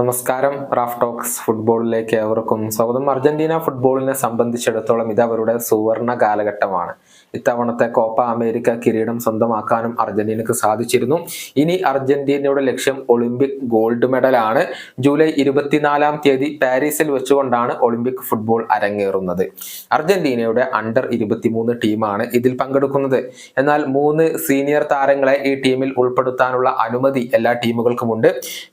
നമസ്കാരം Raf talks ഫുട്ബോളിലേക്ക് ഏവർക്കും സ്വാഗതം. അർജന്റീന ഫുട്ബോളിനെ സംബന്ധിച്ചിടത്തോളം ഇത് അവരുടെ സുവർണ കാലഘട്ടമാണ്. ഇത്തവണത്തെ കോപ്പ അമേരിക്ക കിരീടം സ്വന്തമാക്കാനും അർജന്റീനക്ക് സാധിച്ചിരുന്നു. ഇനി അർജന്റീനയുടെ ലക്ഷ്യം ഒളിമ്പിക് ഗോൾഡ് മെഡലാണ്. ജൂലൈ ഇരുപത്തിനാലാം തീയതി പാരീസിൽ വെച്ചുകൊണ്ടാണ് ഒളിമ്പിക് ഫുട്ബോൾ അരങ്ങേറുന്നത്. അർജന്റീനയുടെ അണ്ടർ ഇരുപത്തിമൂന്ന് ടീമാണ് ഇതിൽ പങ്കെടുക്കുന്നത്. എന്നാൽ മൂന്ന് സീനിയർ താരങ്ങളെ ഈ ടീമിൽ ഉൾപ്പെടുത്താനുള്ള അനുമതി എല്ലാ ടീമുകൾക്കുമുണ്ട്.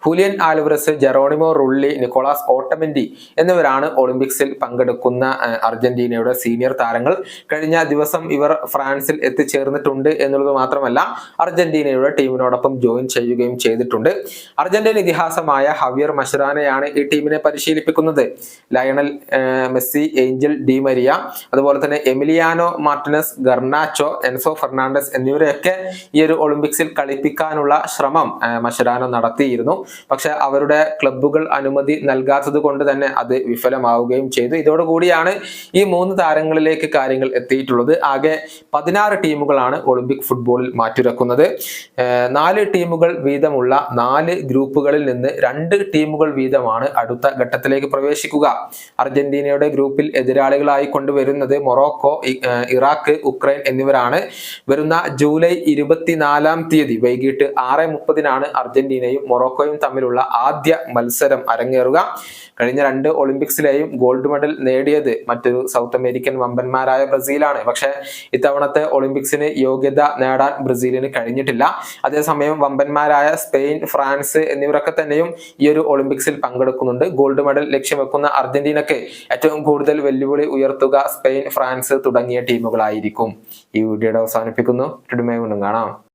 Julian Alvarez Geronimo Rulli Nicolas Otamendi എന്നിവരാണ് ഒളിമ്പിക്സിൽ പങ്കെടുക്കുന്ന അർജന്റീനയുടെ സീനിയർ താരങ്ങൾ. കഴിഞ്ഞ ദിവസം ഇവർ ഫ്രാൻസിൽ എത്തിച്ചേർന്നിട്ടുണ്ട് എന്നുള്ളത് മാത്രമല്ല അർജന്റീനയുടെ ടീമിനോടൊപ്പം ജോയിൻ ചെയ്യുകയും ചെയ്തിട്ടുണ്ട്. അർജന്റീന ഇതിഹാസമായ ഹവിയർ മഷറാനെയാണ് ഈ ടീമിനെ പരിശീലിപ്പിക്കുന്നത്. Lionel Messi Angel Di Maria അതുപോലെ തന്നെ Emiliano Martinez Garnacho Enzo Fernandez എന്നിവരെയൊക്കെ ഈ ഒരു ഒളിമ്പിക്സിൽ കളിപ്പിക്കാനുള്ള ശ്രമം മഷരാനോ നടത്തിയിരുന്നു. പക്ഷെ അവരുടെ ക്ലബ്ബുകൾ അനുമതി നൽകാത്തത് കൊണ്ട് തന്നെ അത് വിഫലമാവുകയും ചെയ്തു. ഇതോടുകൂടിയാണ് ഈ മൂന്ന് താരങ്ങളിലേക്ക് കാര്യങ്ങൾ എത്തിയിട്ടുള്ളത്. ആകെ പതിനാറ് ടീമുകളാണ് ഒളിമ്പിക് ഫുട്ബോളിൽ മാറ്റുരക്കുന്നത്. നാല് ടീമുകൾ വീതമുള്ള നാല് ഗ്രൂപ്പുകളിൽ നിന്ന് രണ്ട് ടീമുകൾ വീതമാണ് അടുത്ത ഘട്ടത്തിലേക്ക് പ്രവേശിക്കുക. അർജന്റീനയുടെ ഗ്രൂപ്പിൽ എതിരാളികളായി കൊണ്ടുവരുന്നത് മൊറോക്കോ ഇറാഖ് ഉക്രൈൻ എന്നിവരാണ്. വരുന്ന ജൂലൈ ഇരുപത്തിനാലാം തീയതി വൈകിട്ട് ആറ് മുപ്പതിനാണ് അർജന്റീനയും മൊറോക്കോയും തമ്മിലുള്ള ആദ്യ മത്സരം അരങ്ങേറുക. കഴിഞ്ഞ രണ്ട് ഒളിമ്പിക്സിലെയും ഗോൾഡ് മെഡൽ നേടിയത് മറ്റൊരു സൗത്ത് അമേരിക്കൻ വമ്പന്മാരായ ബ്രസീലാണ്. പക്ഷെ ഇത്തവണത്തെ ഒളിമ്പിക്സിന് യോഗ്യത നേടാൻ ബ്രസീലിന് കഴിഞ്ഞിട്ടില്ല. അതേസമയം വമ്പന്മാരായ സ്പെയിൻ ഫ്രാൻസ് എന്നിവരൊക്കെ തന്നെയും ഈ ഒരു ഒളിമ്പിക്സിൽ പങ്കെടുക്കുന്നുണ്ട്. ഗോൾഡ് മെഡൽ ലക്ഷ്യം വെക്കുന്ന അർജന്റീനക്ക് ഏറ്റവും കൂടുതൽ വെല്ലുവിളി ഉയർത്തുക സ്പെയിൻ ഫ്രാൻസ് തുടങ്ങിയ ടീമുകളായിരിക്കും. ഈ വീഡിയോയുടെ അവസാനിപ്പിക്കുന്നു. കാണാം.